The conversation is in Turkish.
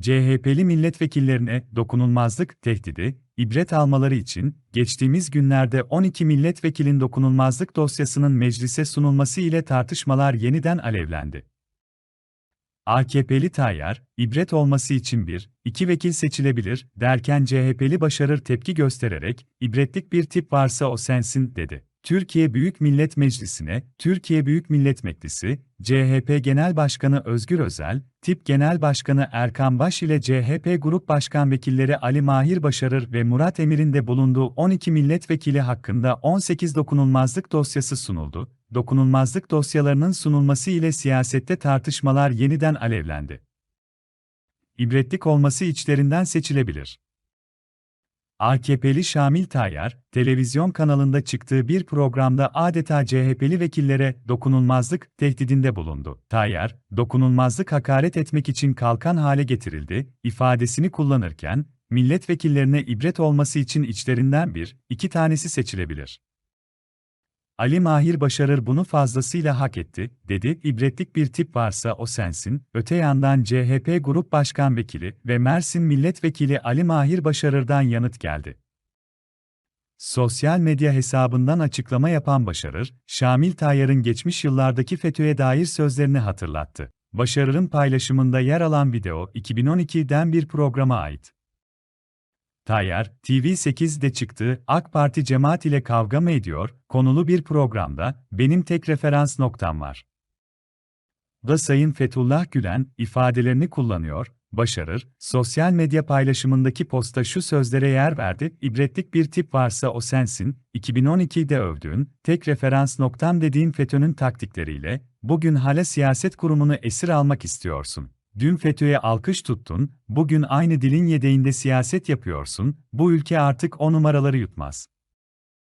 CHP'li milletvekillerine dokunulmazlık tehdidi, ibret almaları için, geçtiğimiz günlerde 12 milletvekilin dokunulmazlık dosyasının meclise sunulması ile tartışmalar yeniden alevlendi. AKP'li Tayyar, ibret olması için bir, iki vekil seçilebilir derken CHP'li başarır tepki göstererek, ibretlik bir tip varsa o sensin, dedi. Türkiye Büyük Millet Meclisi'ne, Türkiye Büyük Millet Meclisi, CHP Genel Başkanı Özgür Özel, Tip Genel Başkanı Erkan Baş ile CHP Grup Başkan Vekilleri Ali Mahir Başarır ve Murat Emir'in de bulunduğu 12 milletvekili hakkında 18 dokunulmazlık dosyası sunuldu. Dokunulmazlık dosyalarının sunulması ile siyasette tartışmalar yeniden alevlendi. İbretlik olması içlerinden seçilebilir. AKP'li Şamil Tayyar, televizyon kanalında çıktığı bir programda adeta CHP'li vekillere dokunulmazlık tehdidinde bulundu. Tayyar, dokunulmazlık hakaret etmek için kalkan hale getirildi, ifadesini kullanırken, milletvekillerine ibret olması için içlerinden bir, iki tanesi seçilebilir. Ali Mahir başarır bunu fazlasıyla hak etti, dedi, ibretlik bir tip varsa o sensin, öte yandan CHP Grup Başkan Vekili ve Mersin Milletvekili Ali Mahir Başarır'dan yanıt geldi. Sosyal medya hesabından açıklama yapan Başarır, Şamil Tayyar'ın geçmiş yıllardaki FETÖ'ye dair sözlerini hatırlattı. Başarır'ın paylaşımında yer alan video, 2012'den bir programa ait. Tayyar, TV8'de çıktığı AK Parti cemaat ile kavga mı ediyor, konulu bir programda, benim tek referans noktam var. Da Sayın Fethullah Gülen, ifadelerini kullanıyor, başarır, sosyal medya paylaşımındaki posta şu sözlere yer verdi, ibretlik bir tip varsa o sensin, 2012'de övdüğün, tek referans noktam dediğin FETÖ'nün taktikleriyle, bugün hala siyaset kurumunu esir almak istiyorsun. Dün FETÖ'ye alkış tuttun, bugün aynı dilin yedeğinde siyaset yapıyorsun, bu ülke artık o numaraları yutmaz.